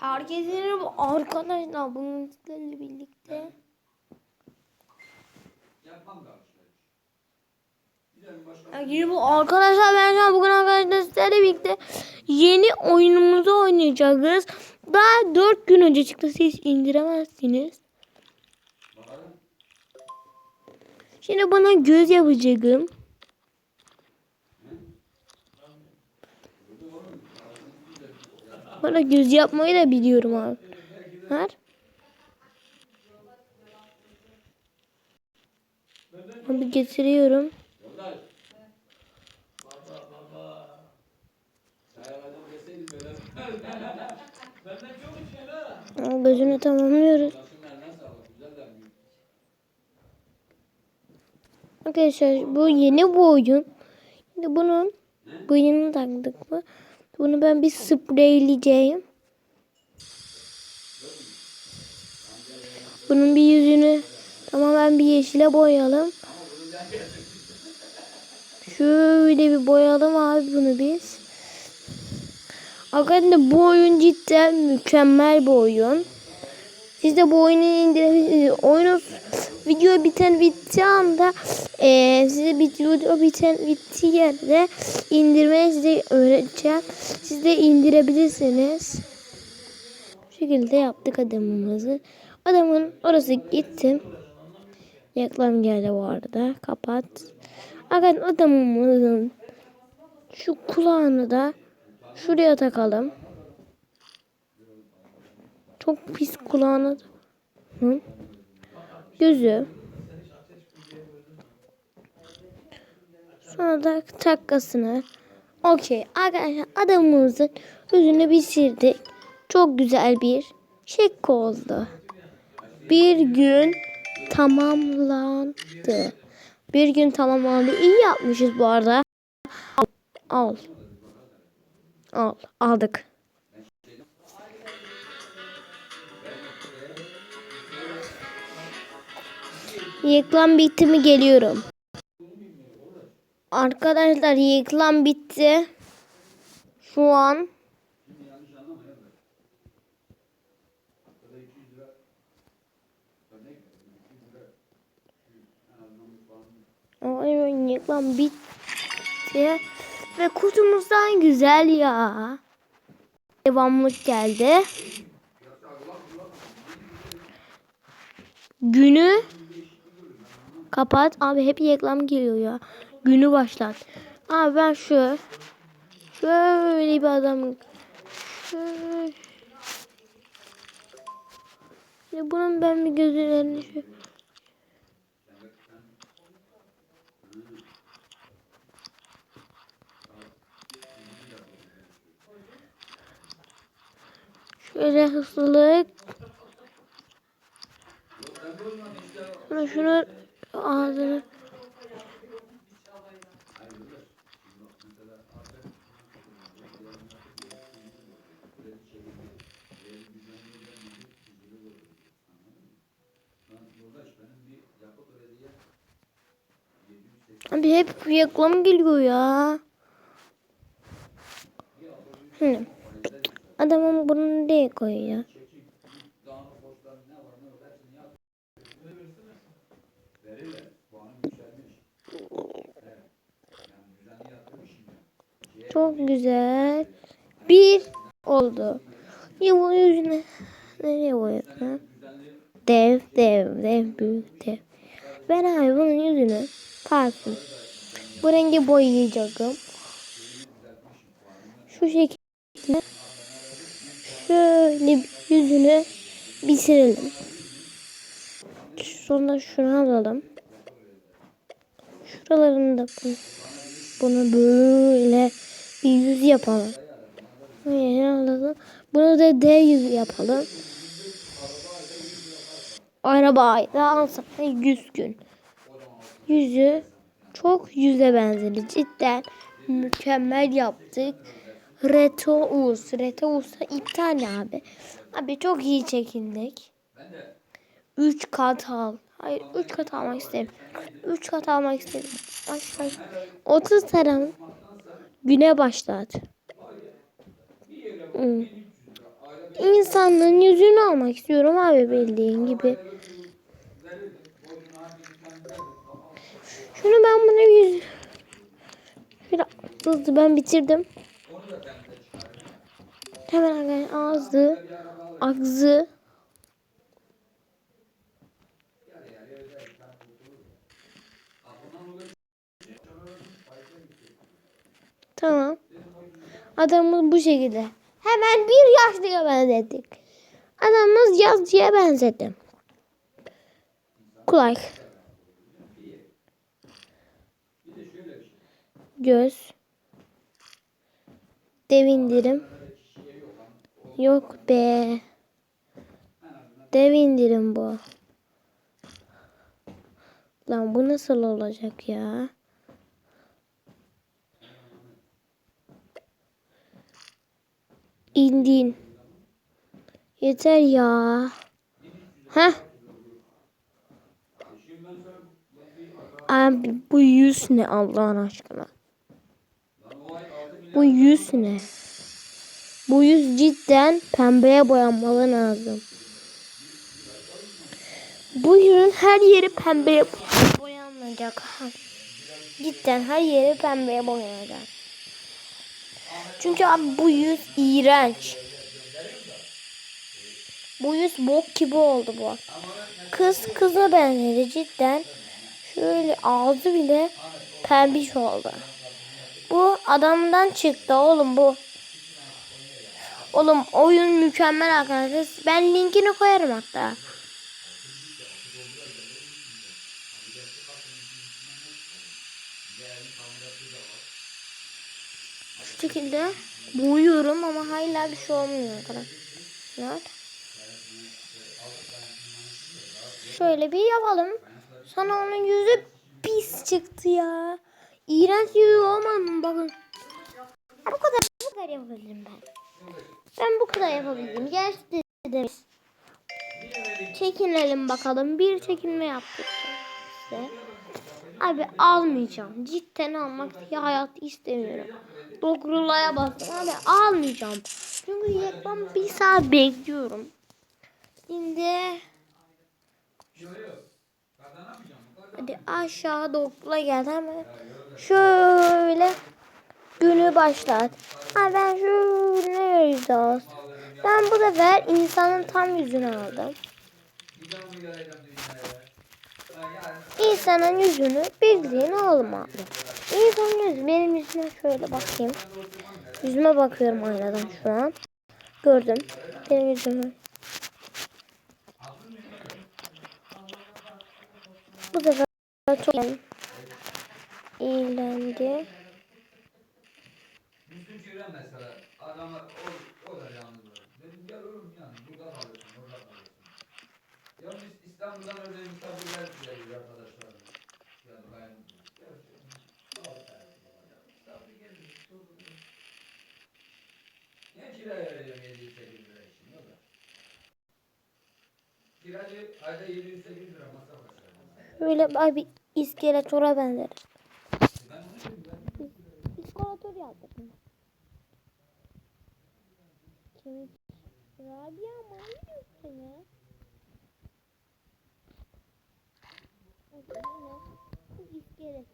Herkesin arkadaşlar bunun sizlerle birlikte. Yani bu arkadaşlar ben şu an bugün arkadaşlar sizlerle birlikte yeni oyunumuzu oynayacağız. Daha 4 gün önce çıktı siz indiremezsiniz. Şimdi bana göz yapacağım. Bana göz yapmayı da biliyorum abi. Ver. Abi getiriyorum. Gözünü tamamlıyoruz. Arkadaşlar bu yeni bu oyun. Şimdi bunun bıyığını taktık mı? Bunu ben bir spreyleyeceğim. Bunun bir yüzünü tamamen bir yeşile boyayalım. Şöyle bir boyayalım abi bunu biz. Arkadaşlar bu oyun cidden mükemmel bir oyun. Siz de bu oyunu indirebilirsiniz. Oyunu video biten bittiği anda eee size video biten bittiği yerde indirmeyi size öğreteceğim. Siz de indirebilirsiniz. Bu şekilde yaptık adamımızı. Adamın orası gittim. Reklam geldi bu arada. Kapat. Arkadaşlar adamımızın şu kulağını da şuraya takalım. Çok pis kulağını. Hı? Gözü. Sonra da takkasını. Okey. Arkadaşlar adamımızın yüzünü bitirdik. Çok güzel bir şek oldu. Bir gün tamamlandı. Bir gün tamamlandı. İyi yapmışız bu arada. Al. Al. Aldık. Reklam bitti mi geliyorum. Arkadaşlar reklam bitti. Şu an Ay reklam bitti. Ve kutumuzdan güzel ya. Devamlık geldi. Günü kapat. Abi hep reklam geliyor ya. Günü başlat. Abi ben şu şöyle bir adam şöyle bunun ben bir gözlerini şu Şöyle hızlılık. Sonra şunu ağzını Abi hep reklam geliyor ya. Şimdi adamın bunu nereye koyuyor? Çok güzel. Bir oldu. Ya bunun yüzüne nereye koyalım? Dev, dev, dev, büyük, dev. Ben abi bunun yüzünü parfüm. Bu rengi boyayacağım. Şu şekilde şöyle yüzünü bitirelim. Sonra şunu alalım. Şuralarını da bu- bunu böyle bir yüz yapalım. Bunu da D yüzü yapalım. Arabayı da alsak 100 gün. Yüzü çok yüze benzedi. Cidden mükemmel yaptık. Retouz. Retouz'da iptal abi. Abi çok iyi çekindik. 3 kat al. Hayır 3 kat almak istedim. 3 kat almak istedim. Ay, ay. 30 tane güne başlat. Hmm. insanların yüzünü almak istiyorum abi bildiğin gibi. Şunu ben buna yüz... Şöyle hızlı ben bitirdim. Hemen ağzı, ağzı. Tamam. Adamımız bu şekilde. Hemen bir yaşlıya benzettik. Adamımız yazıcıya benzetti. Kulak. Göz. Dev indirim. Yok be. Dev indirim bu. Lan bu nasıl olacak ya? İndin. Yeter ya. Heh. Abi bu yüz ne Allah'ın aşkına? Bu yüz ne? Bu yüz cidden pembeye boyanmalı lazım. Bu yüzün her yeri pembeye boyanacak. Cidden her yeri pembeye boyanacak. Çünkü abi bu yüz iğrenç. Bu yüz bok gibi oldu bu. Kız kıza benzedi cidden. Şöyle ağzı bile pembiş oldu. Bu adamdan çıktı oğlum bu. Oğlum oyun mükemmel arkadaşlar. Ben linkini koyarım hatta. Şu şekilde boyuyorum ama hala bir şey olmuyor arkadaşlar. Şöyle bir yapalım. Sana onun yüzü pis çıktı ya. İğrenç yüzü olmadı mı bakın. Bu kadar bu kadar yapabildim ben. Ben bu kadar yapabildim. Gerçekten Çekinelim bakalım. Bir çekinme yaptık size. Abi almayacağım. Cidden almak ya hayat istemiyorum. Dokurulaya bastım abi almayacağım. Çünkü reklam bir saat bekliyorum. Şimdi Hadi aşağı dokula gel hemen. Şöyle günü başlat. Ha ben şöyle yüzde Ben bu sefer insanın tam yüzünü aldım. İnsanın yüzünü bildiğin oğlum abi. İnsanın yüzü benim yüzüme şöyle bakayım. Yüzüme bakıyorum aynadan şu an. Gördüm. Benim yüzümü. Bu sefer çok eğlendi. İstanbul'dan öyle misafirler geliyor arkadaşlar. Niye kiraya veriyorum 700 800 lira için o da. Kiracı ayda 700 800 lira masraf açar. Böyle abi iskeletora benzer. İskeletor yaptım. Kemik. Rabia ne? Hadi yine bu iskelet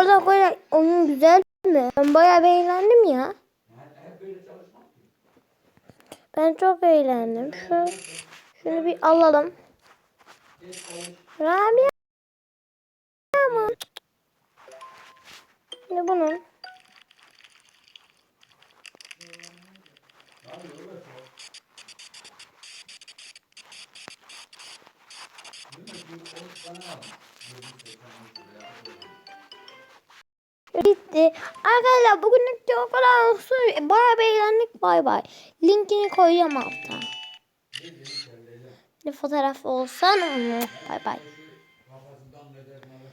Arada böyle oyun güzel mi? Ben bayağı beğendim ya. Ben çok eğlendim. Şu, şunu bir alalım. Rabia ama. Şimdi bunun. Bitti. Arkadaşlar bugünlük de o kadar olsun. Bayağı beğendik. Bay bay. Linkini koyacağım altta. Bir fotoğraf olsan. Bay bay.